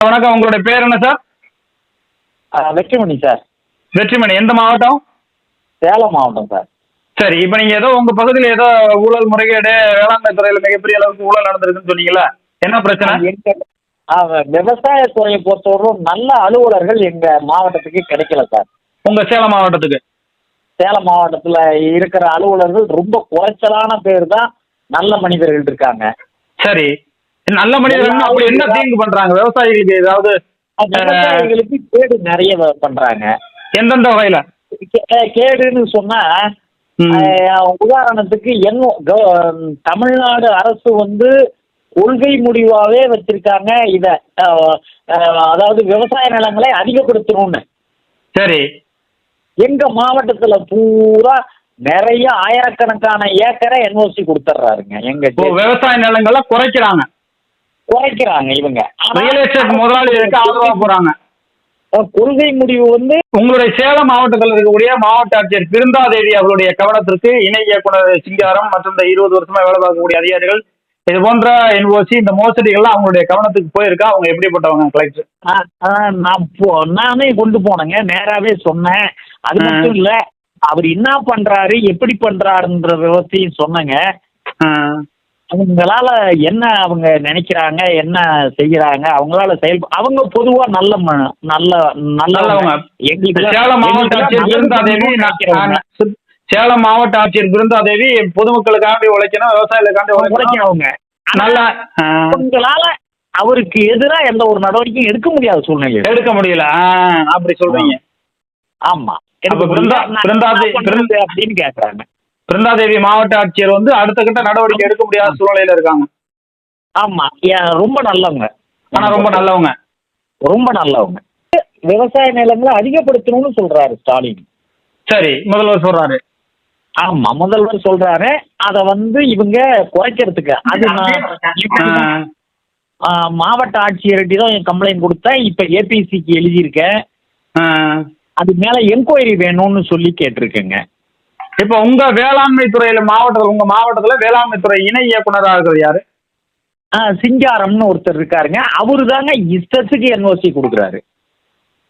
வணக்கம். உங்களுடைய பேர் என்ன சார் வெற்றிமணி சார் வெற்றிமணி. எந்த மாவட்டம்? சேலம் மாவட்டம் சார் சரி இப்போ நீங்க ஏதோ உங்க பகுதியில் ஏதோ ஊழல் முறைகேடு வேளாண்மை துறையில மிகப்பெரிய அளவுக்கு ஊழல் நடந்திருக்குன்னு சொன்னீங்களா என்ன பிரச்சனை? எங்க ஆ, விவசாயத்துறையை பொறுத்தவரைக்கும் நல்ல அலுவலர்கள் எங்க மாவட்டத்துக்கு கிடைக்கல சார் உங்க சேலம் மாவட்டத்துக்கு? சேலம் மாவட்டத்துல இருக்கிற அலுவலர்கள் ரொம்ப குறைச்சலான பேர் தான் நல்ல மனிதர்கள் இருக்காங்க. சரி. நல்ல மனிதர்கள் அப்படி என்ன தீங்கு பண்றாங்க? விவசாயிகளுக்கு ஏதாவது விவசாயிகளுக்கு கேடு நிறைய பண்றாங்க. எந்தெந்த வகையில? கேடுன்னு சொன்னா உதாரணத்துக்கு கவ- தமிழ்நாடு அரசு வந்து கொள்கை முடிவாவே வச்சிருக்காங்க. இத அதாவது விவசாய நிலங்களை அதிகப்படுத்தணும்னு. சரி. எங்க மாவட்டத்துல பூரா நிறைய ஆயிரக்கணக்கான ஏக்கரை என்ஓசி கொடுத்துட்றாருங்க எங்க. விவசாய நிலங்களை குறைக்கிறாங்க. குறைக்கிறாங்க இவங்க. ரியல் எஸ்டேட் முதலாளிகளுக்கு ஆதரவா போறாங்க. கொள்கை முடிவு வந்து உங்களுடைய சேலம் மாவட்டத்தில் இருக்கக்கூடிய மாவட்ட ஆட்சியர் பிருந்தாதேவி அவர்களுடைய கவனத்திற்கு இணை இயக்குனர் சிங்காரம் மற்றும் இந்த இருபது வருஷமா வேலை பார்க்கக்கூடிய அதிகாரிகள் இது போன்ற என்ஓசி இந்த மோசடிகள்லாம் அவங்களுடைய கவனத்துக்கு போயிருக்கா? அவங்க எப்படிப்பட்டவங்க கலெக்டர் நான் போ- நானே கொண்டு போனேங்க. நேராவே சொன்னேன். அது. மட்டும் இல்ல அவர் என்ன பண்றாரு எப்படி பண்றாருன்ற விவசாயம் சொன்னேங்க. அவங்களால என்ன அவங்க நினைக்கிறாங்க என்ன செய்யறாங்க அவங்களால செயல் அவங்க பொதுவா நல்ல ம- நல்ல நல்லவங்க. எங்களுக்கு சேலம் மாவட்ட சேலம் மாவட்ட ஆட்சியர் பிருந்தாதேவி பொதுமக்களுக்காண்டி உழைக்கணும் விவசாயிகளுக்காண்டி உழைக்கணும். உழைக்கிறவங்க. நல்ல ஆ, அவங்களால அவருக்கு எதிரா எந்த ஒரு நடவடிக்கையும் எடுக்க முடியாத சூழ்நிலை எடுக்க முடியல. அப்படி சொல்றீங்க. ஆமா. அப்படின்னு கேக்குறாங்க. பிருந்தாதேவி மாவட்ட ஆட்சியர் வந்து அடுத்த கட்ட நடவடிக்கை எடுக்க முடியாத சூழ்நிலையில இருக்காங்க. ஆமா ரொம்ப நல்லவங்க. ஆனா ரொம்ப நல்லவங்க. ரொம்ப நல்லவங்க. விவசாய நிலங்களை அதிகப்படுத்தணும்னு சொல்றாரு ஸ்டாலின். சரி முதல்வர் சொல்றாரு. ஆமா முதல்வர் சொல்றாரு. அத வந்து இவங்க குறைக்கிறதுக்கு. அது மாவட்ட ஆட்சியர்கிட்ட தான் கம்ப்ளைண்ட் கொடுத்தேன். இப்ப ஏபிசிக்கு எழுதியிருக்கேன். அது மேல என்கொயரி வேணும்னு சொல்லி கேட்டிருக்கேங்க. இப்ப உங்க வேளாண்மை துறையில மாவட்டத்தில் உங்க மாவட்டத்துல வேளாண்மை துறை இணை இயக்குனராக இருக்கிறது யாரு? சிங்காரம்னு ஒருத்தர் இருக்காருங்க. அவரு தாங்க இஷ்டத்துக்கு என்ஓசி கொடுக்குறாரு.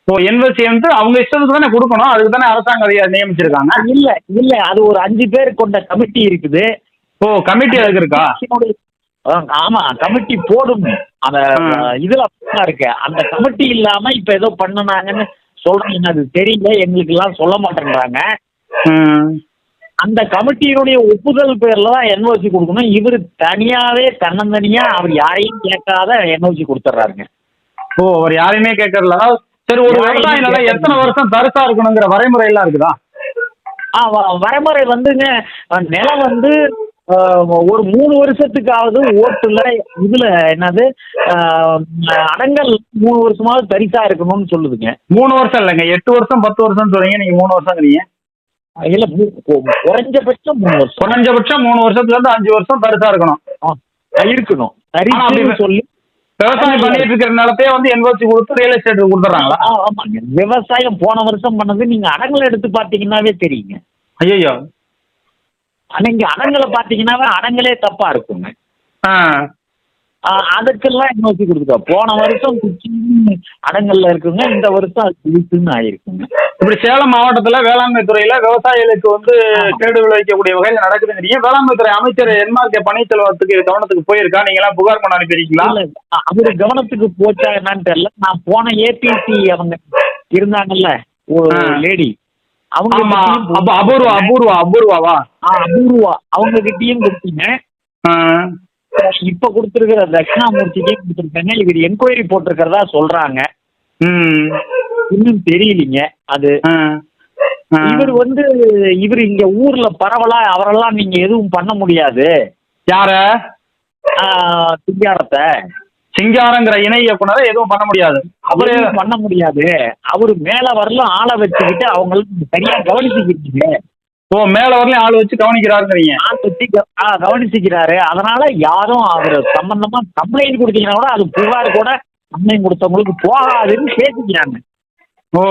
இப்போ என்வசி வந்து அவங்க இஷ்டத்துக்கு தானே கொடுக்கணும். அதுக்கு தானே அரசாங்க அதிகாரி நியமிச்சிருக்காங்க? இல்ல இல்ல. அது ஒரு அஞ்சு பேர் கொண்ட கமிட்டி இருக்குது. ஓ கமிட்டி அதுக்கு இருக்கா? ஆமா. கமிட்டி போடும். அந்த இதுல இருக்கு. அந்த கமிட்டி இல்லாம இப்ப ஏதோ பண்ணுனாங்கன்னு சொல்றீங்க. அது தெரியல. எங்களுக்கு எல்லாம் சொல்ல மாட்டேங்கிறாங்க ம். அந்த கமிட்டியினுடைய ஒப்புதல் பேர்ல தான் என்ஓசி கொடுக்கணும். இவர் தனியாவே தன்னந்தனியா அவர் யாரையும் கேட்காத என்ஓசி கொடுத்துட்றாருங்க ஓ அவர் யாரையுமே கேட்கறல சரி ஒரு விவசாய நிலம் எத்தனை வருஷம் தரிசா இருக்கணுங்கிற வரைமுறை எல்லாம் இருக்குதா? ஆ வரைமுறை வந்துங்க. நிலம் வந்து ஒரு மூணு வருஷத்துக்காவது ஓட்டுல இதுல என்னது அடங்கல் மூணு வருஷமாவது தரிசா இருக்கணும்னு சொல்லுதுங்க. மூணு வருஷம் இல்லைங்க. எட்டு வருஷம் பத்து வருஷம் சொல்றீங்க. நீங்க மூணு வருஷங்கிறீங்க இல்ல குறைஞ்சபட்சம் மூணு வருஷம். குறைஞ்சபட்சம் மூணு வருஷத்துல இருந்து அஞ்சு வருஷம் தரிசா இருக்கணும். இருக்கணும். தரிசுன்னு சொல்லி. விவசாயம் பண்ணிட்டு இருக்கிற நிலத்தையே வந்து என்ஓசி கொடுத்து ரியல் எஸ்டேட் கொடுத்துறாங்களா ஆமாங்க விவசாயம் போன வருஷம் பண்ணது நீங்க அடங்கல் எடுத்து பாத்தீங்கன்னாவே தெரியுங்க. ஐயோ நீங்க அடங்கலை பாத்தீங்கன்னாவே அடங்கலே தப்பா இருக்குங்க. ஆ அதுக்கெல்லாம் என்ஓசி கொடுத்துட்டோம். போன வருஷம் குச்சின்னு அடங்கல்ல இருக்குங்க இந்த வருஷம் அது குளிச்சுன்னு ஆயிருக்குங்க. இப்படி சேலம் மாவட்டத்துல வேளாண்மை துறையில விவசாயிகளுக்கு வந்து கேடு விளைவிக்கக்கூடிய வகையில் நடக்குதுங்கிறீங்க வேளாண்மை துறை அமைச்சர் என்ஆர் கே பன்னீர்செல்வத்துக்கு இது கவனத்துக்கு போயிருக்கா? நீங்க எல்லாம் புகார் பண்ண அனுப்பியிருக்கீங்களா? அவரு கவனத்துக்கு போச்சா என்னன்னு தெரியல. நான் போன ஏபிசி அவங்க இருந்தாங்கல்ல ஒரு. லேடி அவங்க அபூர்வா அபூர்வா அபூர்வாவா? அபூர்வா. அவங்க கிட்டயும் கொடுத்தீங்க. இப்ப கொடுத்துருக்கிற தட்சிணாமூர்த்திக்கே கொடுத்துருக்காங்க இவர் என்கொயரி போட்டிருக்கிறதா சொல்றாங்க. இன்னும் தெரியலீங்க. அது. இவர் வந்து இவர் இங்க ஊர்ல பரவலா அவரெல்லாம் நீங்க எதுவும் பண்ண முடியாது. யார? சிங்காரத்தை. சிங்காரங்கிற இணை இயக்குனரை எதுவும் பண்ண முடியாது. எதுவும் பண்ண முடியாது. அவரு மேல வரலும் ஆளை வச்சுக்கிட்டு அவங்களுக்கு சரியா கவனிச்சுக்கிட்டீங்க ஓ மேல வரலையும் ஆள் வச்சு கவனிக்கிறாருங்கிறீங்க. கவனிச்சுக்கிறாரு. அதனால யாரும் அவர் சம்பந்தமா கம்ப்ளைண்ட் கொடுத்தீங்கன்னா கூட அது புகார் கூட கம்ப்ளைண்ட் கொடுத்தவங்களுக்கு போகாதுன்னு பேசிக்கிறாங்க. ஓ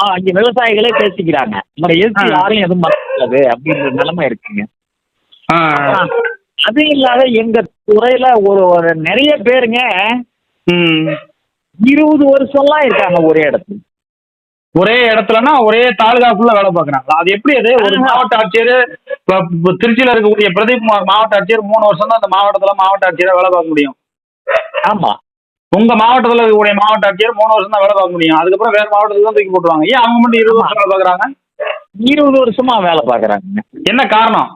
ஆ, இங்க விவசாயிகளே பேசிக்கிறாங்க. நம்ம எதிர்த்து. யாரும் எதுவும் முடியாது அப்படின்ற நிலைமை இருக்குங்க. அது இல்லாத எங்க துறையில ஒரு நிறைய பேருங்க இருபது வருஷம்லாம் இருக்காங்க ஒரே இடத்துல. ஒரே இடத்துலனா ஒரே தாலுகாக்குள்ள வேலை பார்க்கறாங்களா அது எப்படி அது? ஒரு. மாவட்ட ஆட்சியர் திருச்சியில இருக்கக்கூடிய பிரதீப் மாவட்ட ஆட்சியர் மூணு வருஷம் தான் அந்த மாவட்டத்துல மாவட்ட ஆட்சியரா வேலை பார்க்க முடியும். ஆமா. உங்க மாவட்டத்துல இருக்கக்கூடிய மாவட்ட ஆட்சியர் மூணு வருஷம் தான் வேலை பார்க்க முடியும். அதுக்கப்புறம் வேற மாவட்டத்துக்கு தான் தூக்கி போட்டுருவாங்க. ஏன் அவங்க மட்டும் இருபது வருஷம் வேலை பார்க்கறாங்க? இருபது வருஷமா வேலை பார்க்கறாங்க. என்ன காரணம்?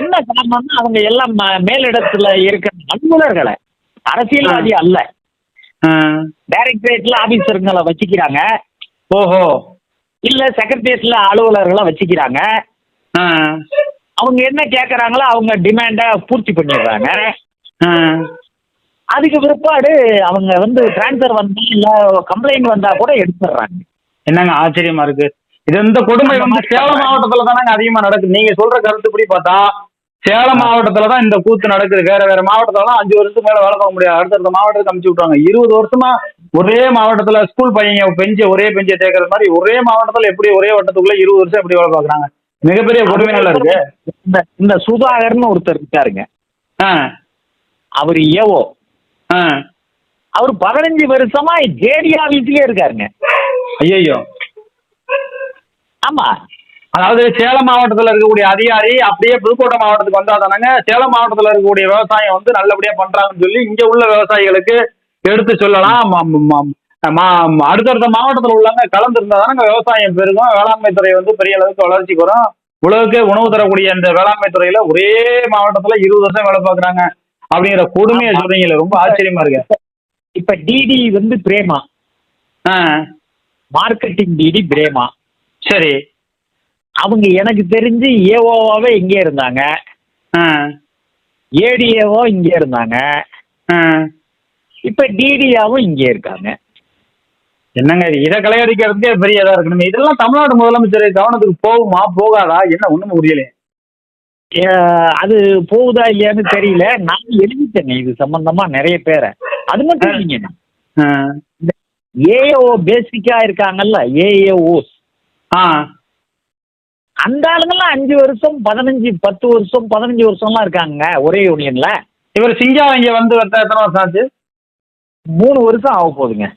என்ன காரணம்னா அவங்க எல்லாம் மேலிடத்துல இருக்கிற அலுவலர்களை அரசியல்வாதி அல்ல. டைரக்டரேட்ல ஆபீசருங்களை வச்சுக்கிறாங்க. ஓஹோ. இல்ல செக்ரட்டரியேட்ல அலுவலர்களை வச்சுக்கிறாங்க. அவங்க என்ன கேட்கறாங்களோ அவங்க டிமாண்ட பூர்த்தி பண்ணிடுறாங்க. அதுக்கு பிற்பாடு அவங்க வந்து டிரான்ஸ்ஃபர் வந்தா இல்ல கம்ப்ளைண்ட் வந்தா கூட எடுத்துடுறாங்க. என்னங்க ஆச்சரியமா இருக்கு? இது இந்த கொடுமை வந்து சேலம் மாவட்டத்துல தானங்க அதிகமா நடக்குது. நீங்க சொல்ற கருத்துப்படி பார்த்தா சேலம் மாவட்டத்துல தான் இந்த கூத்து நடக்குது. வேற வேற மாவட்டத்துல அஞ்சு வருஷத்துக்கு மேல வேலை பார்க்க முடியாது. அடுத்தடுத்த மாவட்டத்துக்கு அமுச்சு விட்டாங்க இருபது வருஷமா ஒரே மாவட்டத்துல ஸ்கூல் பையங்க பெஞ்ச ஒரே பெஞ்சை தேய்க்கிற மாதிரி ஒரே மாவட்டத்துல எப்படி ஒரே வட்டத்துக்குள்ள இருபது வருஷம் எப்படி வேலை பார்க்கறாங்க மிகப்பெரிய கொடுமை நல்லா இருக்கு. இந்த இந்த சுதாகர்னு ஒருத்தர் இருக்காருங்க. அவர் ஏவோ அவர் பதினஞ்சு வருஷமா ஜேடி ஆபீஸ்லயே இருக்காருங்க. ஐயோ ஆமா. அதாவது சேலம் மாவட்டத்துல இருக்கக்கூடிய அதிகாரி அப்படியே புதுக்கோட்டை மாவட்டத்துக்கு வந்தா தானங்க. சேலம் மாவட்டத்துல இருக்கக்கூடிய விவசாயம் வந்து நல்லபடியா பண்றாங்கன்னு சொல்லி இங்க உள்ள விவசாயிகளுக்கு எடுத்து சொல்லலாம். அடுத்தடுத்த மாவட்டத்துல உள்ளவங்க கலந்துருந்தா தானங்க விவசாயம் பெருகும். வேளாண்மை துறை வந்து பெரிய அளவுக்கு வளர்ச்சிக்கு வரும் உலகுக்கு உணவு தரக்கூடிய இந்த வேளாண்மை துறையில ஒரே மாவட்டத்துல இருபது வருஷம் வேலை பார்க்கறாங்க. அப்படிங்கிற கொடுமையை சொல்றீங்களே ரொம்ப ஆச்சரியமா இருக்கு. இப்ப டிடி வந்து பிரேமா. ஆ. Marketing DD Prema. சரி. அவங்க எனக்கு தெரிஞ்சு ஏஓவாவே இங்கே இருந்தாங்க. ஆ. ஏடிஏவோ இங்கே இருந்தாங்க. இப்ப டிடியாவும் இங்கே இருக்காங்க. என்னங்க இது? கலையடிக்கிறதுக்கே பெரிய இதா இருக்கணுமே. இதெல்லாம் தமிழ்நாடு முதலமைச்சர் கவனத்துக்கு போகுமா போகாதா? என்ன ஒண்ணும் புரியல அஹ் அது போகுதா இல்லையான்னு தெரியல. நான் எழுதிட்டேங்க. இது சம்பந்தமா நிறைய பேரை. அது மட்டும் இல்லைங்க. ஏஓ பேசிக்கா இருக்காங்கல்ல ஏஏஓஸ் ஆ. அந்த ஆளுங்கெல்லாம் அஞ்சு வருஷம் பதினஞ்சு பத்து வருஷம் பதினஞ்சு வருஷம்லாம் இருக்காங்க ஒரே யூனியன்ல இவர் சிங்கா இங்க வந்து எத்த- எத்தனை வருஷம் ஆச்சு? மூணு வருஷம் ஆக போகுதுங்க.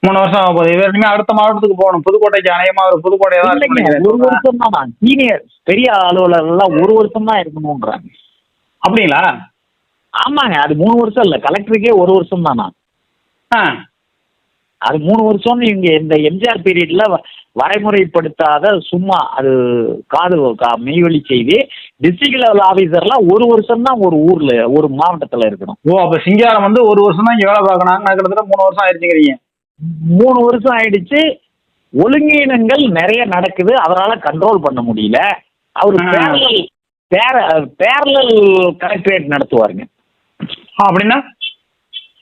மூணு வருஷம் ஆக போகுது. இனிமே அடுத்த மாவட்டத்துக்கு போகணும். புதுக்கோட்டைக்கு அநேகமா ஒரு புதுக்கோட்டையா தான் ஒரு. வருஷம் தான். சீனியர் பெரிய அலுவலர் எல்லாம் ஒரு வருஷம் தான் இருக்கணும்ன்றாங்க. அப்படிங்களா? ஆமாங்க. அது மூணு வருஷம் இல்ல. கலெக்டருக்கே ஒரு வருஷம் தானா? ஆ. அது மூணு வருஷம்னு இவங்க இந்த எம்ஜிஆர் பீரியட்ல வரைமுறைப்படுத்தாத சும்மா அது காது கா- மெய்வழி செய்தி. டிஸ்ட்ரிக்ட் லெவல் ஆபீசர்லாம் ஒரு வருஷம் தான் ஒரு ஊர்ல ஒரு மாவட்டத்துல இருக்கணும். ஓ அப்ப சிங்காரம் வந்து ஒரு வருஷம் தான் இங்க வேலை பார்க்கணும். கிட்டத்தட்ட மூணு வருஷம் ஆயிடுச்சுங்கிறீங்க. மூணு வருஷம் ஆயிடுச்சு. ஒழுங்கீனங்கள் நிறைய நடக்குது. அவரால கண்ட்ரோல் பண்ண முடியல. அவர் ஆ. பேரலல் பேர பேரலல் கலெக்டரேட் நடத்துவாருங்க. ஆ,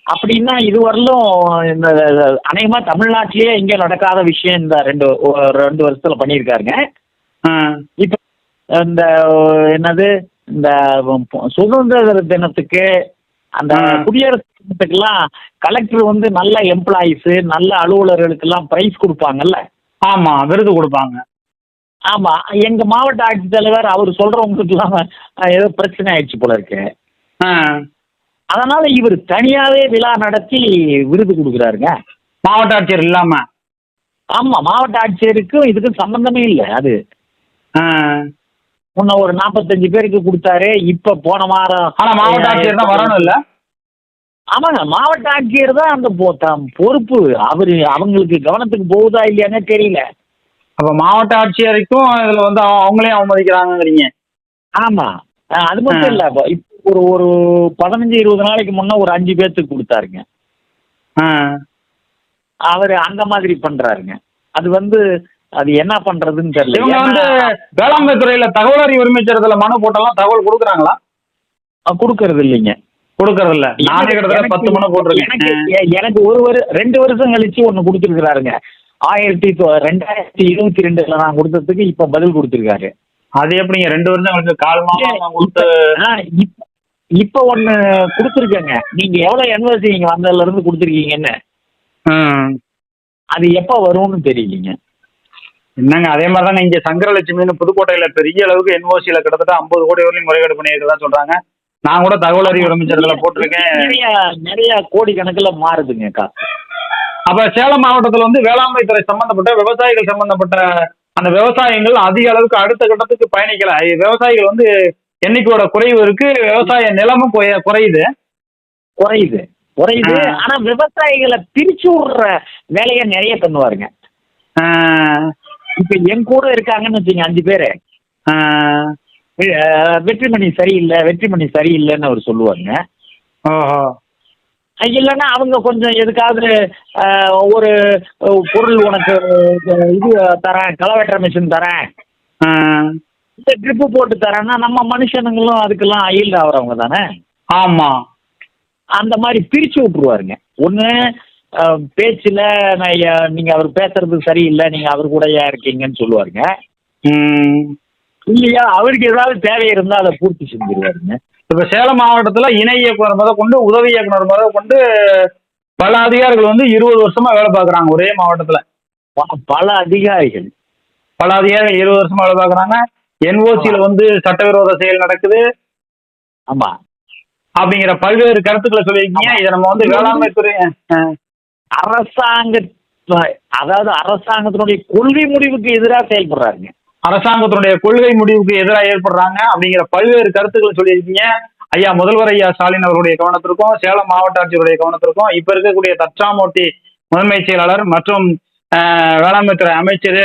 அப்படின்னா இதுவரையிலும் இந்த அநேகமா தமிழ்நாட்டிலேயே எங்க நடக்காத விஷயம் இந்த ரெண்டு ரெண்டு வருஷத்துல பண்ணியிருக்காருங்க. இப்ப இந்த என்னது இந்த சுதந்திர தினத்துக்கு அந்த. குடியரசு தினத்துக்கெல்லாம் கலெக்டர் வந்து நல்ல எம்ப்ளாயிஸ் நல்ல அலுவலர்களுக்கெல்லாம் பிரைஸ் கொடுப்பாங்கல்ல? ஆமா விருது கொடுப்பாங்க. ஆமா எங்க மாவட்ட ஆட்சித்தலைவர் அவர் சொல்றவங்களுக்கெல்லாம் அஹ், ஏதோ பிரச்சனை ஆயிடுச்சு போல இருக்கு. அதனால இவர் தனியாவே விழா நடத்தி விருது கொடுக்குறாருங்க. மாவட்ட ஆட்சியர் இல்லாம. ஆமா மாவட்ட ஆட்சியருக்கும் இதுக்கும் சம்பந்தமே இல்லை அது. முன்ன ஒரு நாற்பத்தஞ்சு பேருக்கு கொடுத்தாரு இப்ப போன வாரம் ஆனா மாவட்ட ஆட்சியர் தான் வரணும் இல்ல? ஆமாங்க மாவட்ட ஆட்சியர் தான் அந்த பொறுப்பு. அவரு அவங்களுக்கு கவனத்துக்கு போகுதா இல்லையானே தெரியல. அப்ப மாவட்ட ஆட்சியருக்கும் இதுல வந்து அவ- அவங்களையும் அவமதிக்கிறாங்கிறீங்க ஆமா அஹ் அது மட்டும். இல்ல இப்ப ஒரு ஒரு பதினஞ்சு இருபது நாளைக்கு முன்ன ஒரு அஞ்சு பேர்த்துக்கு கொடுத்தாருங்க. அவர் அந்த மாதிரி பண்றாருங்க. அது வந்து அது என்ன பண்றதுன்னு தெரியல. இவங்க வந்து வேளாண்மை துறையில தகவல் அறிவு உரிமை சட்டத்துல மனு போட்டெல்லாம் தகவல் கொடுக்குறாங்களா? கொடுக்கறது இல்லைங்க. கொடுக்கறது இல்ல நானே கிட்டத்தட்ட பத்து மனு போட்டிருக்கேன். எனக்கு ஒரு ஒரு ரெண்டு வருஷம் கழிச்சு ஒண்ணு கொடுத்துருக்காருங்க ஆயிரத்தி ரெண்டாயிரத்தி இருபத்தி ரெண்டுல நான் கொடுத்ததுக்கு இப்ப பதில் கொடுத்துருக்காரு. அது எப்படிங்க? ரெண்டு வருஷம் கழிச்சு கால் மாசம் கொடுத்து இப்ப ஒண்ணு கொடுத்துருக்கேங்க. நீங்க எவ்வளவு என்வசி நீங்க வந்ததுல இருந்து கொடுத்துருக்கீங்கன்னு. அது எப்ப வரும்னு தெரியலீங்க. என்னங்க அதே மாதிரி தாங்க இங்க சங்கரலட்சுமின்னு புதுக்கோட்டையில பெரிய அளவுக்கு என்ஓசியில கிட்டத்தட்ட ஐம்பது கோடி வரையும் முறைகேடு பண்ணியிருக்கதா சொல்றாங்க. நான் கூட தகவல் அறிவு அமைச்சர்களை போட்டிருக்கேன். நிறைய நிறைய கோடி கணக்குல மாறுதுங்க காசு அப்ப சேலம் மாவட்டத்துல வந்து வேளாண்மை துறை சம்பந்தப்பட்ட விவசாயிகள் சம்பந்தப்பட்ட அந்த விவசாயங்கள் அதிக அளவுக்கு அடுத்த கட்டத்துக்கு பயணிக்கல. விவசாயிகள் வந்து எண்ணிக்கையோட குறைவு இருக்கு விவசாய நிலமும் குறைய- குறையுது. குறையுது. குறையுது. ஆனா விவசாயிகளை பிரிச்சு விடுற வேலையை நிறைய பண்ணுவாருங்க. இப்ப என் கூட இருக்காங்கன்னு வச்சுங்க அஞ்சு பேரு. வெற்றிமணி சரியில்லை வெற்றிமணி சரியில்லைன்னு அவர் சொல்லுவாங்க இல்லைன்னா அவங்க கொஞ்சம் எதுக்காவது ஒரு பொருள் உனக்கு இது தரேன் களை வெட்டுற மிஷின் தரேன். இந்த ட்ரிப்பு போட்டு தரேன்னா நம்ம மனுஷனுங்களும் அதுக்கெல்லாம் அயில் ஆகிறவங்க தானே? ஆமா. அந்த மாதிரி பிரிச்சு விட்டுருவாருங்க. ஒன்று பேச்சில் நான் ஐயா- நீங்க அவர் பேசுறது சரியில்லை நீங்க அவர் கூட ஏன் இருக்கீங்கன்னு சொல்லுவாருங்க. இல்லையா அவருக்கு ஏதாவது தேவை இருந்தால் அதை பூர்த்தி செஞ்சிருவாருங்க. இப்ப சேலம் மாவட்டத்துல இணை இயக்குனர் முத கொண்டு உதவி இயக்குனர் முத கொண்டு பல அதிகாரிகள் வந்து இருபது வருஷமா வேலை பார்க்கறாங்க ஒரே மாவட்டத்துல. பல அதிகாரிகள். பல அதிகாரிகள் இருபது வருஷமா வேலை பார்க்கறாங்க. என்ஓசியில வந்து சட்டவிரோத செயல் நடக்குது. ஆமா. அப்படிங்கிற பல்வேறு கருத்துக்களை சொல்லியிருக்கீங்க. இதை நம்ம வந்து வேளாண்மை துறை அரசாங்க அதாவது அரசாங்கத்தினுடைய கொள்கை முடிவுக்கு எதிராக செயல்படுறாருங்க. அரசாங்கத்தினுடைய கொள்கை முடிவுக்கு எதிராக ஏற்படுறாங்க அப்படிங்கிற பல்வேறு கருத்துக்களை சொல்லியிருக்கீங்க. ஐயா முதல்வர் ஐயா ஸ்டாலின் அவருடைய கவனத்திற்கும் சேலம் மாவட்ட ஆட்சியருடைய கவனத்திற்கும் இப்ப இருக்கக்கூடிய தட்சாமூர்த்தி முதன்மை செயலாளர் மற்றும் வேளாண்மை துறை அமைச்சர்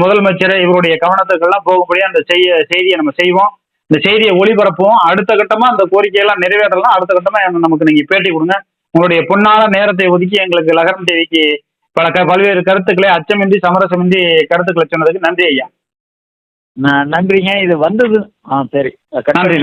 முதலமைச்சர் இவருடைய கவனத்துக்கெல்லாம் போகக்கூடிய அந்த செய்ய செய்தியை நம்ம செய்வோம். இந்த செய்தியை ஒளிபரப்புவோம். அடுத்த கட்டமா அந்த கோரிக்கையெல்லாம் நிறைவேறலாம். அடுத்த கட்டமா நமக்கு நீங்க பேட்டி கொடுங்க. உங்களுடைய பொன்னான நேரத்தை ஒதுக்கி எங்களுக்கு லகரம் தேவிக்கு பல பல்வேறு கருத்துக்களை அச்சமின்றி சமரசமின்றி கருத்துக்களை சொன்னதுக்கு நன்றி ஐயா. நன்றிங்க. இது வந்தது ஆ சரி. நன்றி.